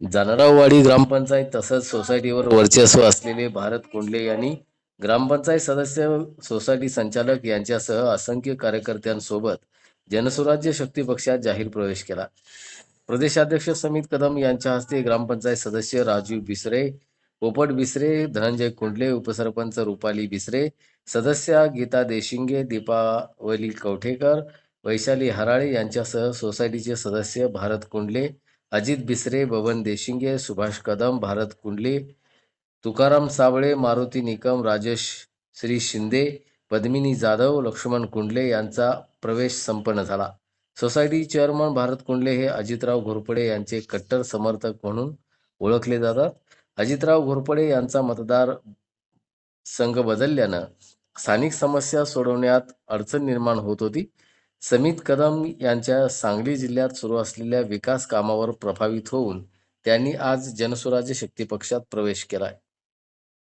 जानराववाडी ग्रामपंचायत तसंच सोसायटीवर वर्चस्व असलेले भारत कोंडले यांनी ग्रामपंचायत सदस्य सोसायटी संचालक यांच्यासह असंख्य कार्यकर्त्यांसोबत जनसुराज्य शक्ती पक्षात जाहीर प्रवेश केला. प्रदेशाध्यक्ष समित कदम यांच्या हस्ते ग्रामपंचायत सदस्य राजीव बिसरे पोपट बिसरे धनंजय कुंडले उपसरपंच रुपाली बिसरे सदस्या गीता देशिंगे दीपावली कवठेकर वैशाली हराळे यांच्यासह सोसायटीचे सदस्य भारत कुंडले अजित बिसरे बबन देशिंगे सुभाष कदम भारत कुंडले तुकाराम साबळे मारुती निकम राजेश श्री शिंदे पद्मिनी जाधव लक्ष्मण कुंडले यांचा प्रवेश संपन्न झाला. सोसायटी चेअरमन भारत कुंडले हे अजितराव घोरपडे यांचे कट्टर समर्थक म्हणून ओळखले जातात. अजितराव घोरपडे यांचा मतदार संघ बदलल्यानं स्थानिक समस्या सोडवण्यात अडचण निर्माण होत होती. समित कदम यांच्या सांगली जिल्ह्यात सुरू असलेल्या विकास कामावर प्रभावित होऊन त्यांनी आज जनस्वराज्य शक्ती पक्षात प्रवेश केलाय.